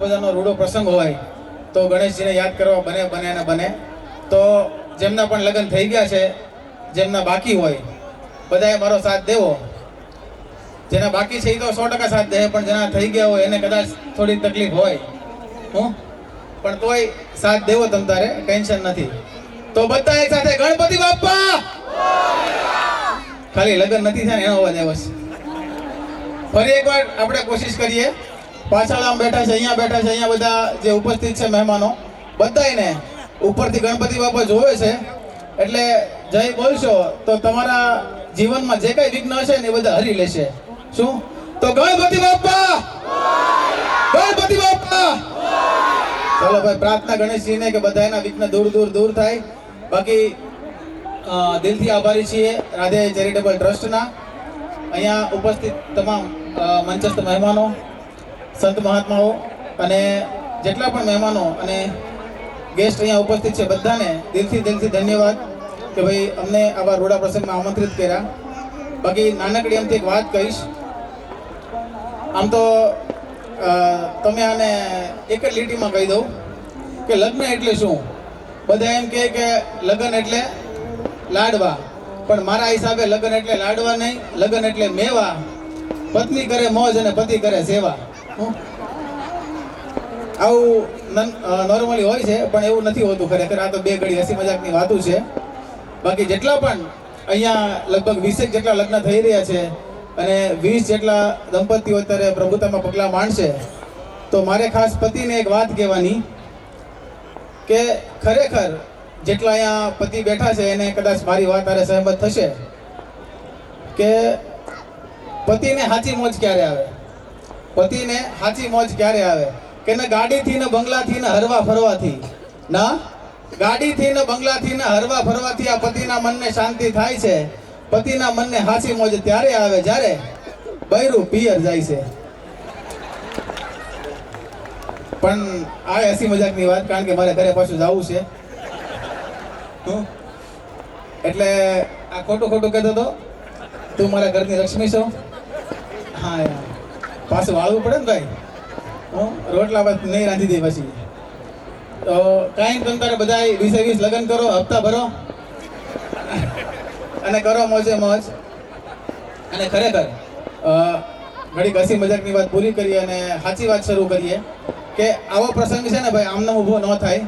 બધાનો રૂડો પ્રસંગ હોય તો ગણેશજીને યાદ કરવા બને બને ને બને. તો જેમના પણ લગ્ન થઈ ગયા છે, જેમના બાકી હોય, બધાએ મારો સાથ દેવો. જેના બાકી છે એ તો સો ટકા સાથ દે, પણ જેના થઈ ગયા હોય એને કદાચ થોડી તકલીફ હોય. હું? પણ તોય સાથ દેવો તમ તારે, ટેન્શન નથી. તો બધા એક સાથે, ગણપતિ બાપા ખાલી લગ્ન નથી થાય એનો અવાજ આવ્યો છે. ફરી એકવાર આપણે કોશિશ કરીએ. પાછળ આમ બેઠા છે, અહીંયા બેઠા છે, અહીંયા બધા જે ઉપસ્થિત છે મહેમાનો, બધાયને ઉપરથી ગણપતિ બાપા જોવે છે. એટલે જય બોલશો, તો તમારા જીવનમાં જે કઈ વિઘ્ન હશે ને એ બધા હરી લેશે. શું? તો ગણપતિ બાપા! ગણપતિ બાપા! ચલો ભાઈ, પ્રાર્થના ગણેશજીને કે બધા એના વિઘ્ન દૂર દૂર દૂર થાય. બાકી દિલથી આભારી છીએ રાધે ચેરિટેબલ ટ્રસ્ટના. અહીંયા ઉપસ્થિત તમામ મંચસ્થ મહેમાનો. સંત મહાત્માઓ અને જેટલા પણ મહેમાનો અને ગેસ્ટ અહીંયા ઉપસ્થિત છે, બધાને દિલથી દિલથી ધન્યવાદ કે ભાઈ અમને આવા રોડા પ્રસંગમાં આમંત્રિત કર્યા. બાકી નાનકડી એમથી એક વાત કહીશ. આમ તો તમે આને એક જ લીટીમાં કહી દઉં કે લગ્ન એટલે શું? બધા એમ કહે કે લગ્ન એટલે લાડવા. પણ મારા હિસાબે લગ્ન એટલે લાડવા નહીં, લગ્ન એટલે મેવા. પત્ની કરે મોજ અને પતિ કરે સેવા? આવું નોર્મલી હોય છે, પણ એવું નથી હોતું ખરેખર. આ તો બે ઘડી હસી મજાકની વાતો છે. બાકી જેટલા પણ અહીંયા લગભગ વીસેક જેટલા લગ્ન થઈ રહ્યા છે અને વીસ જેટલા દંપતીઓ અત્યારે પ્રભુતામાં પગલાં માંડશે, તો મારે ખાસ પતિને એક વાત કહેવાની કે ખરેખર જેટલા અહીંયા પતિ બેઠા છે, એને કદાચ મારી વાત તારે સહમત થશે કે પતિને સાચી મોજ ક્યારે આવે? પતિને હાચી મોજ ક્યારે આવે? કે ને ગાડીથી ને બંગલાથી ને હરવા ફરવાથી? ના? ગાડીથી ને બંગલાથી ને હરવા ફરવાથી આ પતિના મનને શાંતિ થાય છે? પતિના મનને હાચી મોજ ત્યારે આવે જ્યારે બૈરું પિયર જાય છે. પણ આ હસી મજાકની વાત, કારણ કે મારે ઘરે પાછું જવું છે? એટલે આ ખોટું ખોટું કહેતો હતો તું મારા ઘરની લક્ષ્મી છો? હા યાર પાછું વાળવું પડે ને ભાઈ? હું રોટલા બાદ નહીં રાંધી દે પછી. તો કાંઈ તમ તારે બધા વીસે વીસ લગ્ન કરો હપ્તા ભરો. અને કરો મોજે મોજ. અને ખરેખર અ, ઘડીક હસી મજાકની વાત પૂરી કરીએ અને સાચી વાત શરૂ કરીએ કે આવો પ્રસંગ છે ને ભાઈ આમને ઊભો ન થાય.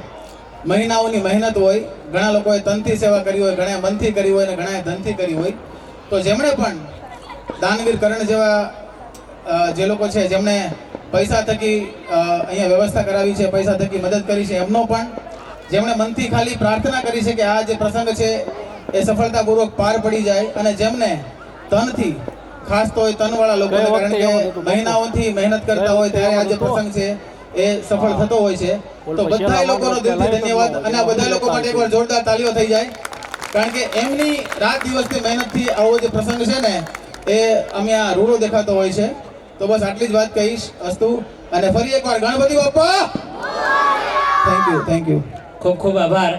મહિનાઓની મહેનત હોય ઘણા લોકોએ તનથી સેવા કરી હોય ઘણા મનથી કરી હોય અને ઘણાએ ધનથી કરી હોય. તો જેમણે પણ દાનવીર કરણ જેવા જે લોકો છે જેમણે પૈસા થકી અહીંયા વ્યવસ્થા કરાવી છે પૈસા થકી મદદ કરી છે એમનો પણ જેમણે મનથી ખાલી પ્રાર્થના કરી છે કે આ જે પ્રસંગ છે એ સફળતાપૂર્વક પાર પડી જાય અને જેમને તનથી ખાસ તો એ તનવાળા લોકો કારણ કે મહિનાઓથી મહેનત કરતા હોય ત્યારે આ જે પ્રસંગ છે એ સફળ થતો હોય છે. તો બધા લોકોનો દિલથી ધન્યવાદ અને આ બધા લોકો માટે એકવાર જોરદાર તાલીઓ થઈ જાય. કારણ કે એમની રાત દિવસની મહેનતથી આવો જે પ્રસંગ છે ને એ અમે આ રૂડો દેખાતો હોય છે. તો બસ આટલી જ વાત કહીશ અસ્તુ. અને ફરી એકવાર ગણપતિ બાપા થેન્ક યુ થેન્ક યુ ખૂબ ખૂબ આભાર.